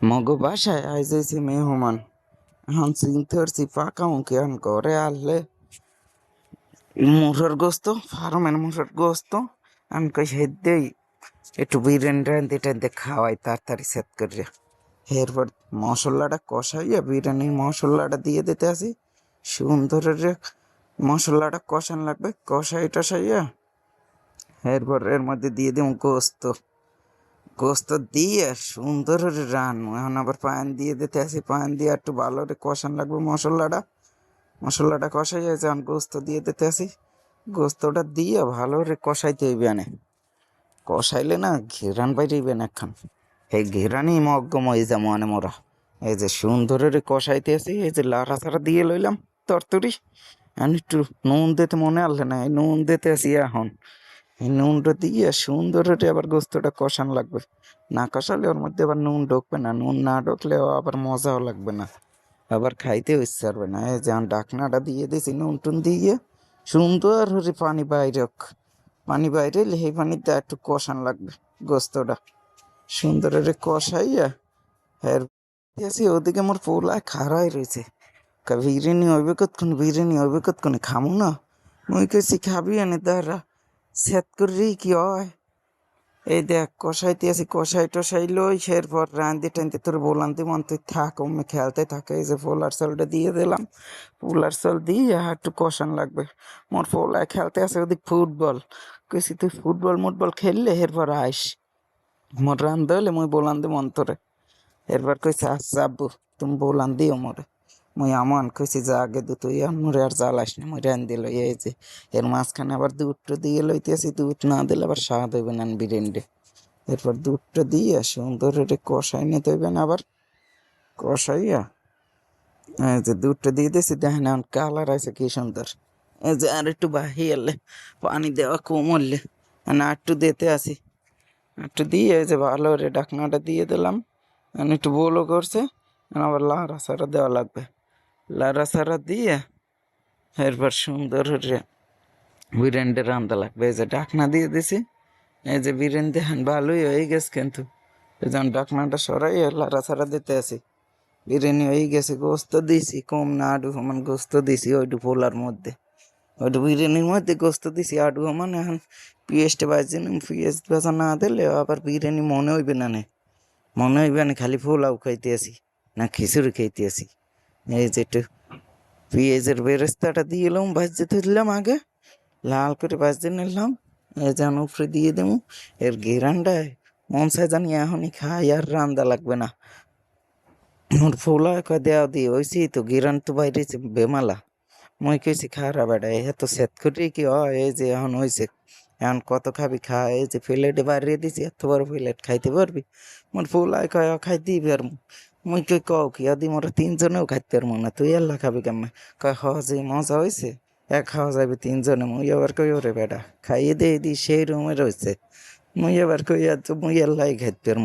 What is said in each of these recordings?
মগো বাসায় আইসেছি মেহমান এখন পারছি পাকা মুখে এখন ঘরে আনলে মুসর গোস্ত ফার্মের মুসর গোস্ত আমি কই সেদ্দেই একটু বিরিয়ানি রান্ধি টান্ধে খাওয়াই তাড়াতাড়ি সেট করে এরপর মশলাটা কষাইয়া বিরিয়ানির মশলাটা দিয়ে দিতে আসি সুন্দর করে মশলাটা কষান লাগবে কষাই টসাইয়া এরপর এর মধ্যে দিয়ে দিব গোস্ত গোস্ত দিয়ে সুন্দর রান্না। এখন আবার পান দিয়ে দিতে আসি পান দিয়ে একটু ভালো কষান লাগবে মশলাটা। মশলাটা কষাই যাচ্ছে এখন গোস্ত দিয়ে দিতে আসি গোস্তটা দিয়ে ভালো করে কষাইতে হইবে আনে কষাইলে না ঘেরান বাইরেইবে না এখন এই ঘেরানি মগ্গম হয়ে যাব মানে মোরা। এই যে সুন্দর করে কষাইতে আসি এই যে লাড়া সারা দিয়ে লইলাম তরতরি। এখন একটু নুন দিতে মনে আনলে না, এই নুন দিতে আসি এখন। নুনটা দিয়ে সুন্দর করে আবার গোস্তটা কষান লাগবে। না কষালে ওর মধ্যে আবার নুন ঢুকবে না, নুন না ঢুকলেও আবার মজাও লাগবে না। আবার খাইতেও ইচ্ছে করবে না। এই যেমন ডাকনাটা দিয়ে দিয়েছি নুন টুন দিয়ে, সুন্দর হরে পানি বাইরে পানি বাইরে সেই পানিতে একটু কষান লাগবে গোস্তটা। সুন্দর হরে কষাইয়া এর দিয়েছি, ওদিকে মোর পোলায় খারাই রয়েছে বিরিয়ানি হইবে কতক্ষণ, বিরিয়ানি হইবে কতক্ষণ, খামু না? মুই কেছি খাবি এনে দাঁড়া। সেট করি কি হয় এই দেখ কষাইতে আছি কষাই টসাই লই এরপর রান্ধি টান্ধি তোর বললাম তুই মন তুই থাক অমনি খেলতে থাকে, এই যে পোলার চালটা দিয়ে দিলাম পোলার চাল দিয়ে আর একটু কষান লাগবে। মোর পোলায় খেলতে আছে ওদিক ফুটবল, কইছি তুই ফুটবল মুটবল খেললে এরপর আইস। মোর রান্ধ মুই বলান দি মন্তরে এরপর কইছে আচ্ছা আব্বু, তুমি বলান দিও মোরে। মুই আমান কইছি যা আগে দু তুই মোরে আর জ্বালাস না, মুই রান দিল এই যে, এর মাঝখানে আবার দুধটা দিয়ে লইতেছি, দুধ না দিলে আবার স্বাদ হইবে না বিরিয়ানি এরপর দুধটা দিয়ে সুন্দর করে কষাই নিতে না আবার, কষাইয়া, এই যে দুধটা দিয়ে দিয়েছি দেখেন এখন কালার আছে কি সুন্দর। এই যে আর একটু বাহি এলে, পানি দেওয়া কম হলে না একটু দিতে আসি। একটু দিয়ে এই যে ভালো করে ডাকনাটা দিয়ে দিলাম একটু বলো করছে আবার লাড়া সারা দেওয়া লাগবে। লাড়া সারা দিয়ে এরপর সুন্দর করে বিরিয়ানিটা রান্ধা লাগবে এই যে ডাকনা দিয়ে দিছি এই যে বিরিয়ানি দেখেন ভালোই হয়ে গেছে কিন্তু যখন ডাকনাটা সরাই লারা সারা দিতে আসি বিরিয়ানি হয়ে গেছে গোস্ত দিছি কম না আডু সমান গোস্ত দিছি ওইটু পোলার মধ্যে ওইটু বিরিয়ানির মধ্যে গোস্ত দিছি আডু সমান এখন পিঁয়াজটা বাজছে না পিঁয়াজ ভাজা না দিলে আবার বিরিয়ানি মনে হইবে না নে মনে হইবে না খালি পোলাও খাইতে আসি না খিচুড়ি খাইতে আসি এই যে একটু পেঁয়াজের বেরেস্তাটা দিয়ে এলাম, ভাজতে ধরলাম আগে। লাল করে ভাজতে নিলাম। এই যেন উপরে দিয়ে দেবো। এর ঘেরানটায় মন চাই জানি এখনই খাই, আর রান্দা লাগবে না। মোর ফোলা কয় দেওয়া দিয়ে হয়েছি তো গিরান তো বাইরে বেমালা। মই কইছি, খারা বেটা এত সেট করে কি হয়? এই যে এখন হয়েছে এখন কত খাবি খা? এই যে প্লেটে বাইরে দিছি, এত বড় প্লেট খাইতে পারবি? মোর ফোলায় কয় খাইতেই পারব। মুই কই কও কি আদি মোরা তিনজনেও খাইতে পারব না, তুই আল্লাহ খাবি কেমন? কয়, হ, যে মজা হয়েছে এক খাওয়া যাবে তিনজনে, মুই আবার কই ওরে বেটা, খাইয়ে দিয়ে দি, সেই রুমে রয়েছে মুই আবার কই, আর তো মুই আল্লাহ খাইতে পারব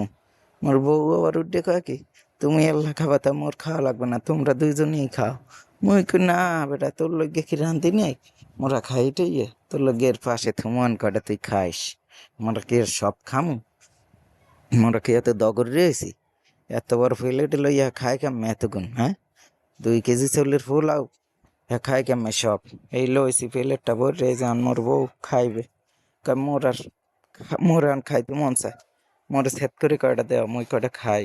মোর বউ আবার উঠে কয় কি, তুমি আল্লাহ খাবা তা মোর খাওয়া লাগবে না, তোমরা দুইজনেই খাও। মুই কই, না বেটা, তোর লগে কি রান্ধি নেই? মোরা খাইটাই তোর লগে এর পাশে থুমান কটা তুই খাইস, মোরা কি সব খামু? মোরা কি এত দগর রয়েছি? এত বড় প্লেট লইয়া খায় কেমন এতগুণ হ্যাঁ? দুই কেজি চাউলের পোলাও হ্যাঁ খায় কেমন সব? এই লইছি প্লেটটা ভরে যান মোর বউ খাইবে। মোর আর মোর আর খাইতে মন চায়। মোর সেট করে কয়টা দেওয়া মুই কয়টা খাই?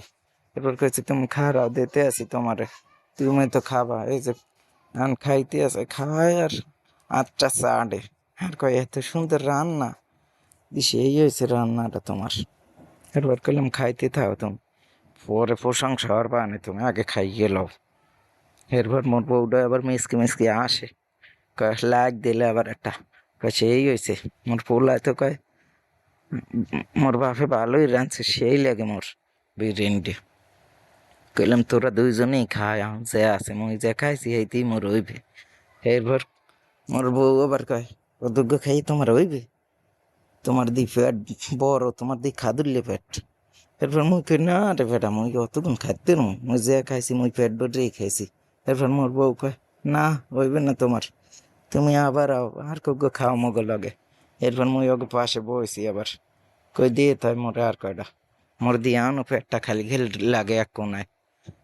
এরপর কইছি, তুমি খারাও দিতে আসি তোমারে। তুমি তো খাবা, এই যে আন খাইতে আছে খায় আর আটটা সাড়ে আর কয়, এত সুন্দর রান্না। দিছে, এই হয়েছে রান্নাটা তোমার। এরপর কইলাম, খাইতে থাও তুমি। পরে প্রশংসা আর বানে তুমি আগে খাইয়ে লও। এরপর মোর বউটা আবার মিসকে মিসকে আসে। কয়, লাগ দিলে আবার একটা। কয়, সেই হয়েছে মোর পোলায় তো কয়, মোর বাপে ভালোই রাঁধছে, সেই লাগে মোর বিরিয়ানিটি। কইলাম, তোরা দুইজনেই খায় যে আছে মুই যে খাইছি এইতেই মোর হইবে। এরপর মোর বউ আবার কয় দুগ্গ খাই তোমার হইবে? তোমার দি পেট বড়, তোমার দি খাদুরলে পেট। এরপর মুই কই না রে বেটা মুই অতক্ষণ খাইতে নো মুই যে খাইছি মুই পেট ভরেই খাইছি এরপর মোর বউ কয় না হইবে না তোমার তুমি আবার আও আর কগ্য খাও মগ লগে এরপর মুই ওকে পাশে বইছি আবার কই দিয়ে তাই মোরে আর কয়টা মোর দিয়ে আনো পেটটা খালি ঘেল লাগে এক কোনায়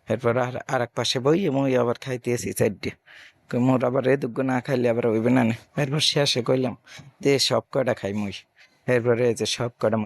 এরপর আর আর এক পাশে বই মুই আবার খাইতেছি কই মোর আবার এ দুগ্গ না খাইলে আবার হইবে না। এরপর শেষে কইলাম দে সব কটা খাই মুই এরপরে যে সব কটা